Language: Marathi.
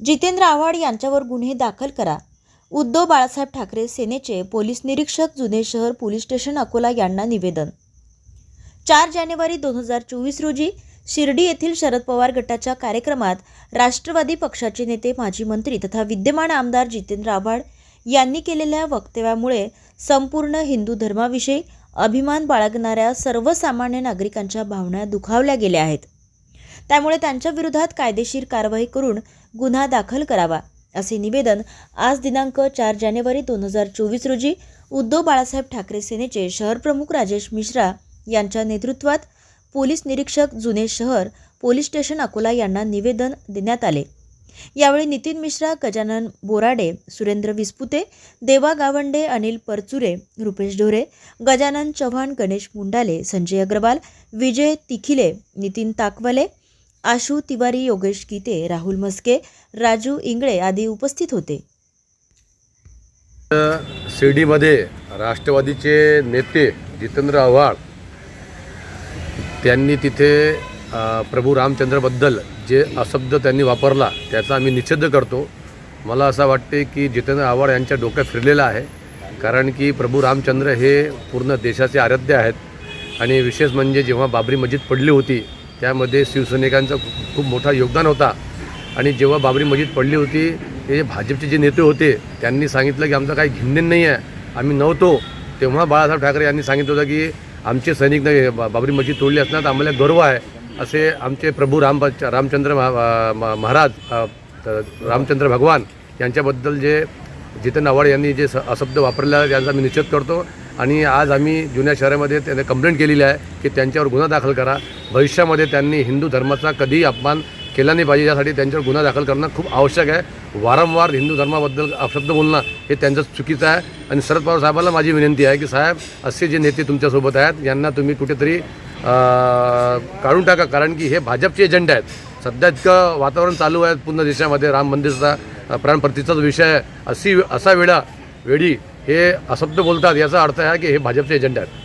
जितेंद्र आव्हाड यांच्यावर गुन्हे दाखल करा. उद्धव बाळासाहेब ठाकरे सेनेचे पोलीस निरीक्षक जुने शहर पोलीस स्टेशन अकोला यांना निवेदन. चार जानेवारी दोन हजार चोवीस रोजी शिर्डी येथील शरद पवार गटाच्या कार्यक्रमात राष्ट्रवादी पक्षाचे नेते माजी मंत्री तथा विद्यमान आमदार जितेंद्र आव्हाड यांनी केलेल्या वक्तव्यामुळे संपूर्ण हिंदू धर्माविषयी अभिमान बाळगणाऱ्या सर्वसामान्य नागरिकांच्या भावना दुखावल्या गेल्या आहेत. त्यामुळे त्यांच्या विरोधात कायदेशीर कारवाई करून गुन्हा दाखल करावा असे निवेदन आज दिनांक चार जानेवारी दोन हजार चोवीस रोजी उद्धव बाळासाहेब ठाकरे सेनेचे शहर प्रमुख राजेश मिश्रा यांच्या नेतृत्वात पोलीस निरीक्षक जुने शहर पोलीस स्टेशन अकोला यांना निवेदन देण्यात आले. यावेळी नितीन मिश्रा गजानन बोराडे सुरेंद्र विस्पुते देवा गावंडे अनिल परचुरे रुपेश ढोरे गजानन चव्हाण गणेश मुंडाले संजय अग्रवाल विजय तिखिले नितीन ताकवाले आशू तिवारी योगेश गीते राहुल मस्के राजू इंगळे आदी उपस्थित होते. शिर्डीमध्ये राष्ट्रवादीचे नेते जितेंद्र आव्हाड त्यांनी तिथे प्रभू रामचंद्रबद्दल जे अशब्द त्यांनी वापरला त्याचा आम्ही निषेध करतो. मला असं वाटते की जितेंद्र आव्हाड यांच्या डोक्यात फिरलेलं आहे कारण की प्रभू रामचंद्र हे पूर्ण देशाचे आराध्य आहेत. आणि विशेष म्हणजे जेव्हा बाबरी मस्जिद पडली होती त्यामध्ये शिवसैनिकांचं खूप मोठा योगदान होता. आणि जेव्हा बाबरी मस्जिद पडली होती ते भाजपचे जे नेते होते त्यांनी सांगितलं की आमचं काही घेणं नाही आहे आम्ही नव्हतो. तेव्हा बाळासाहेब ठाकरे यांनी सांगितलं होतं की आमचे सैनिक नाही बाबरी मस्जिद तोडली असणार तर आम्हाला गर्व आहे असे आमचे प्रभू राम रामचंद्र महा- म- महाराज रामचंद्र भगवान यांच्याबद्दल जे जितेंद्र आव्हाड यांनी जे स- अशब्द वापरला त्यांचा आम्ही निषेध करतो. आणि आज आम्ही जुन्या शहरामध्ये त्यांना कंप्लेंट केलेली आहे की त्यांच्यावर गुन्हा दाखल करा. भविष्यामध्ये त्यांनी हिंदू धर्माचा कधीही अपमान केला नाही पाहिजे. यासाठी त्यांच्यावर गुन्हा दाखल करणं खूप आवश्यक आहे. वारंवार हिंदू धर्माबद्दल अपशब्द बोलणं हे त्यांचं चुकीचं आहे. आणि शरद पवार साहेबांना माझी विनंती आहे की साहेब असे जे नेते तुमच्यासोबत आहेत यांना तुम्ही कुठेतरी काढून टाका. कारण की हे भाजपचे एजंट आहेत. सध्या इतकं वातावरण चालू आहे पूर्ण देशामध्ये. राम मंदिरचा प्राणप्रतीचाच विषय आहे अशी असा वेळा वेळी हे अशब्द बोलतात. याचा अर्थ आहे की हे भाजपचे एजंट आहेत.